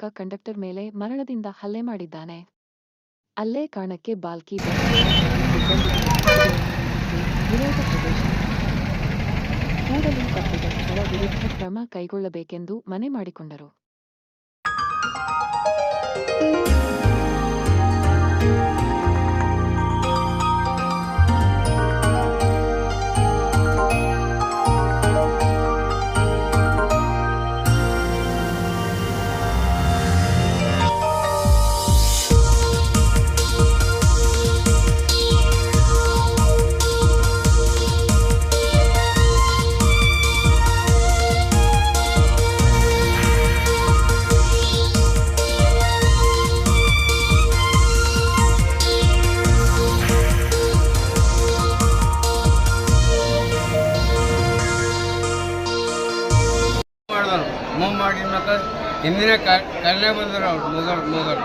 ಯುವಕ ಕಂಡಕ್ಟರ್ ಮೇಲೆ ಮರಣದಿಂದ ಹಲ್ಲೆ ಮಾಡಿದ್ದಾನೆ. ಅಲ್ಲೇ ಕಾರಣಕ್ಕೆ ಬಾಲ್ಕಿ ಕೂಡಲೇ ತಪ್ಪಿತಸ್ಥರ ವಿರುದ್ಧ ಕ್ರಮ ಕೈಗೊಳ್ಳಬೇಕೆಂದು ಮನೆ ಮಾಡಿಕೊಂಡರು. ಮಾಡಿದನು ಮಾಡಿ ಮತ್ತೆ ಹಿಂದಿನ ಕಲ್ಲೆ ಬಂದರು ಅವ್ರು ಮೊದಲು ಮೊದಲು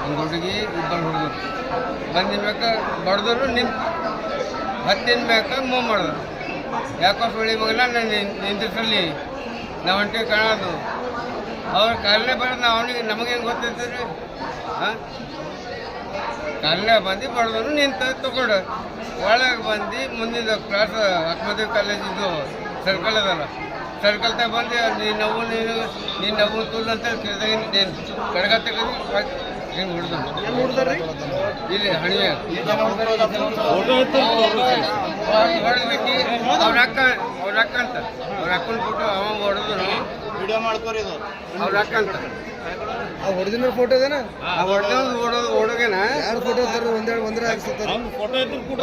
ಒಂದು ಹುಡುಗಿ ಇಬ್ಬರು ಹುಡುಗರು ಬಂದಿನ್ಬೇಕ ಬಡ್ದರು ನಿಂತು ಹತ್ತಿನ ಮ್ಯಾಕ ಮೂವ್ ಮಾಡಿದ್ರು ಯಾಕೋ ಸುಳಿ ಮಗನ ನಾನು ನಿಂತಿಸಲಿ ನಾವು ಹೊಂಟಿ ಕಾಣೋದು ಅವ್ರು ಕಲ್ಲೇ ಬರೋದು ನಾವು ಅವನಿಗೆ ನಮಗೆ ಹೆಂಗೆ ಗೊತ್ತೈತೆ ಹಾಂ ಕಲ್ಲೇ ಬಂದು ಬಡ್ದನು ನಿಂತ ತಗೊಂಡು ಒಳಗೆ ಬಂದು ಮುಂದಿನ ಕ್ಲಾಸ್ ಅಕ್ಮದಿ ಕಾಲೇಜಿದ್ದು ಸರ್ಕಲ್ ಅದಲ್ಲ ಸರ್ಕಲ್ ತಗ ಬಂದು ನೀ ನವ್ವು ನೀನು ನೀನು ನವ್ವು ತುಲ್ ಅಂತ ಕೇಳಿದಾಗ ನೀನು ಕಡಗ ತೆಗೆದು ಹಿಂಗೆ ಹೊಡೆದು ಇಲ್ಲಿ ಹಣಿವೆ ಹೊಡೆದ್ಬಿಟ್ಟು ಅವ್ರ ಅಕ್ಕ ಅವ್ರ ಅಕ್ಕ ಅಂತ. ಅವ್ರ ಅಕ್ಕನ ಫೋಟೋ ಅವ ಹೊಡೆದ್ರು ವಿಡಿಯೋ ಮಾಡ್ಕೋರಿ ಇದು. ಅವ್ರ ಅಕ್ಕ ಅಂತ. ಆ ಹೊಡೆದಿನ ಫೋಟೋ ಇದೇನ ಆ ಹೊಡೆದ ಹೊಡೋದು ಹುಡುಗನ? ಯಾರು ಫೋಟೋ ತರ ಒಂದೆರಡು ಒಂದರ ಹಾಕ್ಸತ್ತಾರ ಅವ್ನು ಫೋಟೋ ಇದ್ರು ಕೂಡ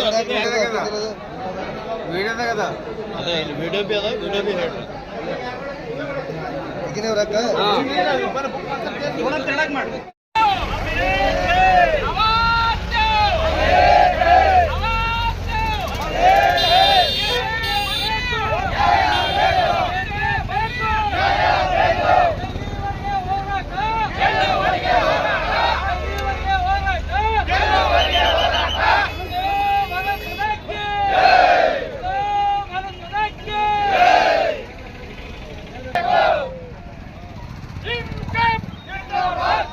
ವಿಡಿಯೋದಾಗ ಅದ. ಅದೇ ಇಲ್ಲಿ ವಿಡಿಯೋ ಬಿ ಅದ ವಿಡಿಯೋ ಬಿ ಹೇಳ್ರಿ. ಹಾಂ